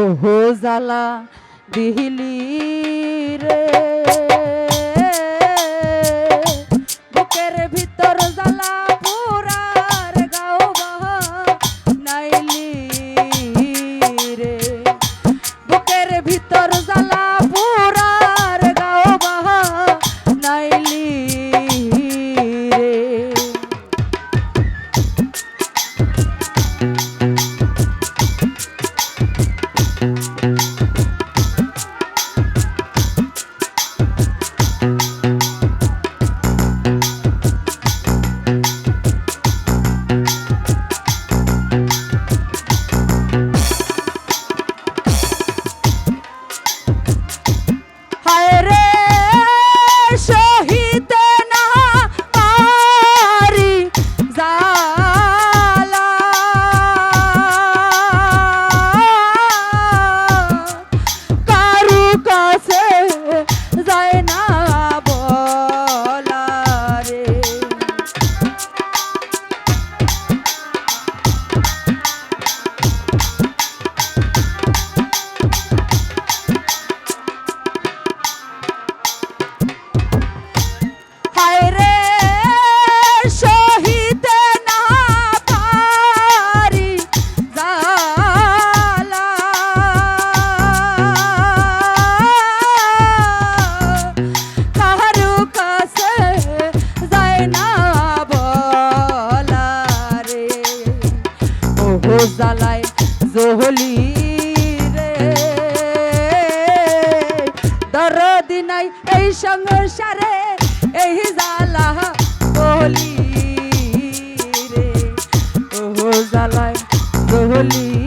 ওহো জালা দিহিলি রে। জ্বালায় জহলি রে। দরদি নাই এই সংসারে এই জ্বালা জহলি রে। ও জ্বালায় জহলি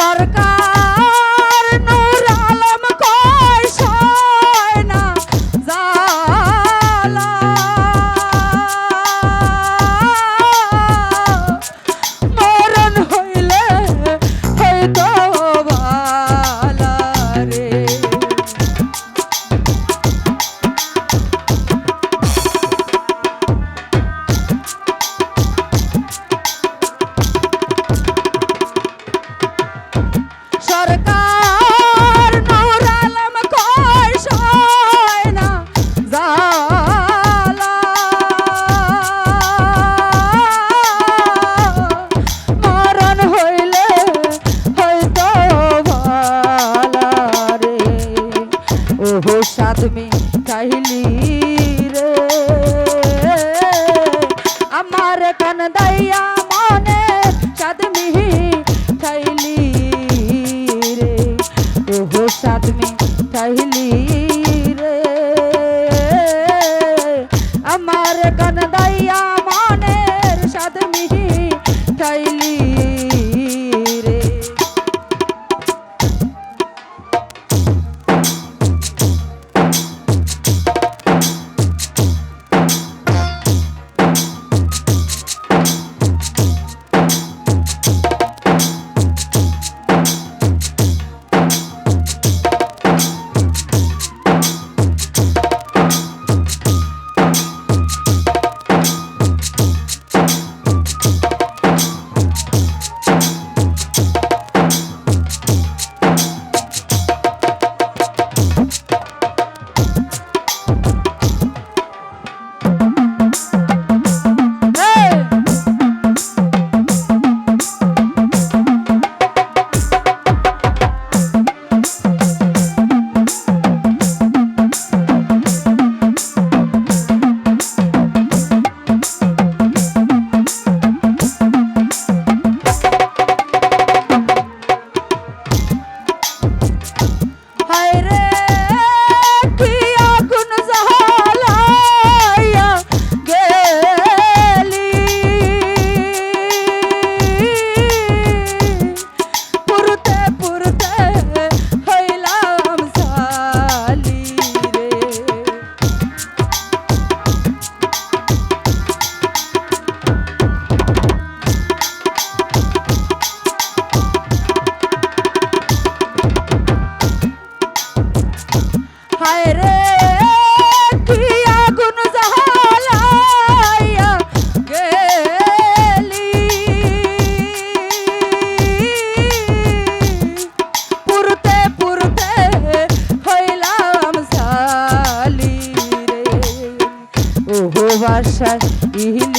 সরকার। চাইলি রে আমার কান দাইয়া বাসা ইহলি